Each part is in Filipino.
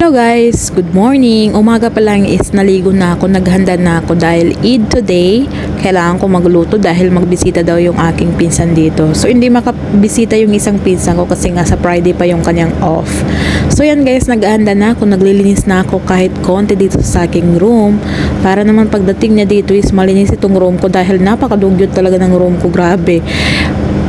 Hello guys, good morning. Umaga pa lang is naligo na ako, naghanda na ako dahil Eid today. Kailangan ko magluto dahil magbisita daw yung aking pinsan dito. So hindi makabisita yung isang pinsan ko kasi nga sa Friday pa yung kanyang off. So yan guys, naghanda na ako, naglilinis na ako kahit konti dito sa aking room. Para naman pagdating niya dito is malinis itong room ko dahil napakadugyot talaga ng room ko, grabe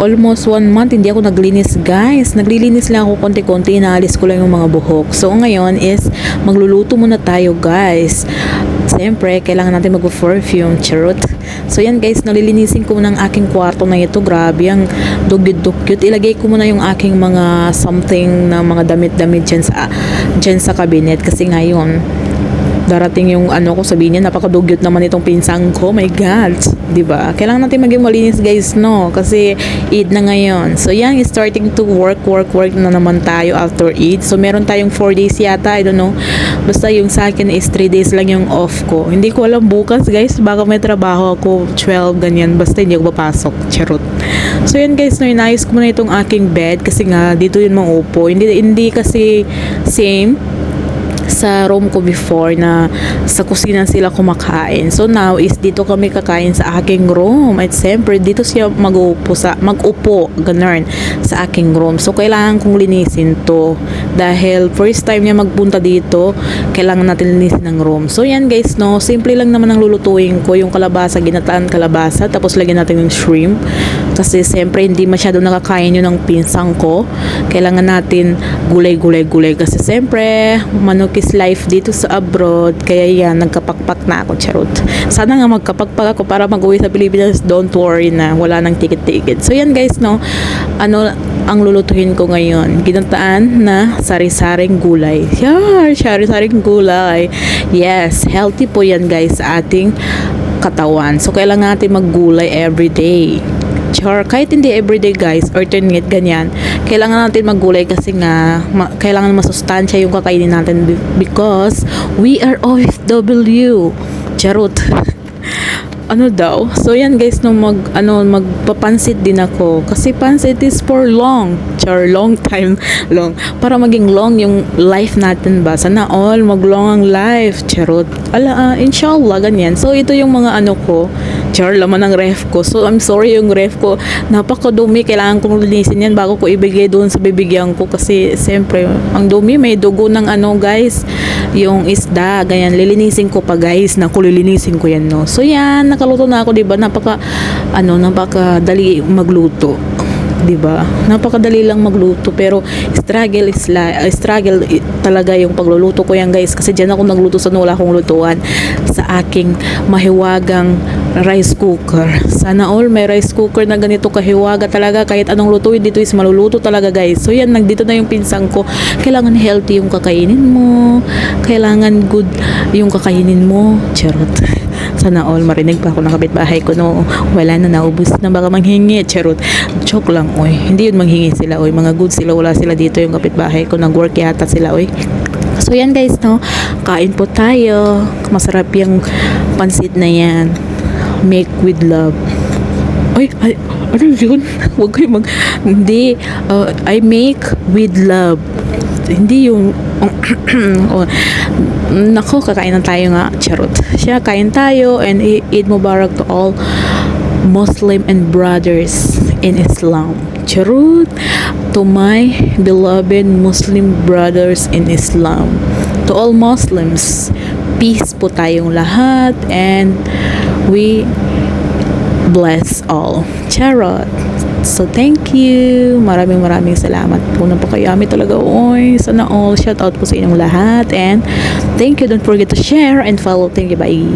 almost one month hindi ako naglinis guys naglilinis lang ako konti-konti inaalis ko lang yung mga buhok so ngayon is magluluto muna tayo guys Siyempre, kailangan natin mag-perfume, charot. So yan guys, nalilinisin ko ang aking kwarto na ito. Grabe, ang dugyot-dugyot. Ilagay ko muna yung aking mga something na mga damit-damit dyan sa, dyan sa cabinet. Kasi ngayon, darating yung ano ko sabihin niya napakadugyot naman itong pinsang ko my god 'di ba? Kailangan natin maging malinis guys no? Kasi Eid na ngayon. So yan starting to work work work na naman tayo after Eid. So meron tayong 4 days yata I don't know. Basta yung sa akin is 3 days lang yung off ko. Hindi ko alam bukas guys baka may trabaho ako 12 ganyan. Basta hindi ako papasok charot. So yan guys no inayos ko muna itong aking bed kasi nga dito yun maupo. Hindi hindi kasi same sa room ko before na sa kusina sila kumakain. So now is dito kami kakain sa aking room. At siyempre dito siya mag-upo sa mag-upo ganun sa aking room. So kailangan kong linisin to dahil first time niya magpunta dito, kailangan natin linisin ng room. So yan guys no, simple lang naman ang lulutuin ko yung kalabasa, ginataan kalabasa tapos lagyan natin ng shrimp kasi siyempre hindi masyado nakakain yun ng pinsang ko. Kailangan natin gulay-gulay-gulay kasi siyempre manok is life dito sa abroad. Kaya yan, nagkapakpak na ako, charot. Sana nga magkapakpak ako para mag-uwi sa Pilipinas. Don't worry na, wala nang ticket-ticket. So yan guys, no, ano, ang lulutuhin ko ngayon. Ginataan na sari-saring gulay. Yeah, sari-saring gulay. Yes, healthy po yan guys sa ating katawan. So, kailangan natin maggulay every day. Char, kahit hindi everyday guys, alternate ganyan, kailangan natin maggulay kasi nga, ma- kailangan masustansya yung kakainin natin be- because we are OFW. Charot. ano daw? So yan guys, nung mag ano magpapansit din ako kasi pansit is for long. Char long time long para maging long yung life natin ba. Sana all maglong ang life. Charot. Ala, uh, inshallah ganyan. So ito yung mga ano ko. Char laman ng ref ko. So I'm sorry yung ref ko. Napakadumi. Kailangan kong linisin yan bago ko ibigay doon sa bibigyan ko. Kasi siyempre ang dumi may dugo ng ano guys. Yung isda ganyan. Lilinisin ko pa guys. Naku lilinisin ko yan no? So yan. Nakaluto na ako 'di ba? Napaka ano napaka dali magluto 'di ba? Napakadali lang magluto pero struggle is la, uh, struggle talaga yung pagluluto ko yan guys kasi diyan ako nagluto sa wala akong lutuan sa aking mahiwagang rice cooker. Sana all may rice cooker na ganito kahiwaga talaga kahit anong lutuin dito is maluluto talaga guys. So yan nagdito na yung pinsang ko. Kailangan healthy yung kakainin mo. Kailangan good yung kakainin mo. Charot sana all marinig pa ako ng kapitbahay ko no wala na naubos na baka manghingi charot joke lang oy hindi yun manghingi sila oy mga good sila wala sila dito yung kapitbahay ko nag work yata sila oy So yan guys no, kain po tayo. Masarap yung pansit na yan. Make with love. Ay, ay ano yun? Huwag kayo mag... Hindi. uh, I make with love. Hindi yung... oh, nako, kakain na tayo nga. Charot. Siya, kain tayo and Eid Mubarak to all Muslim and brothers in Islam. Charot. To my beloved Muslim brothers in Islam. To all Muslims, peace po tayong lahat and we bless all. Charot. So, thank you. Maraming maraming salamat po na po kayo. Ami talaga, oy. Sana all. Shout out po sa inyong lahat. And thank you. Don't forget to share and follow. Thank you. Bye.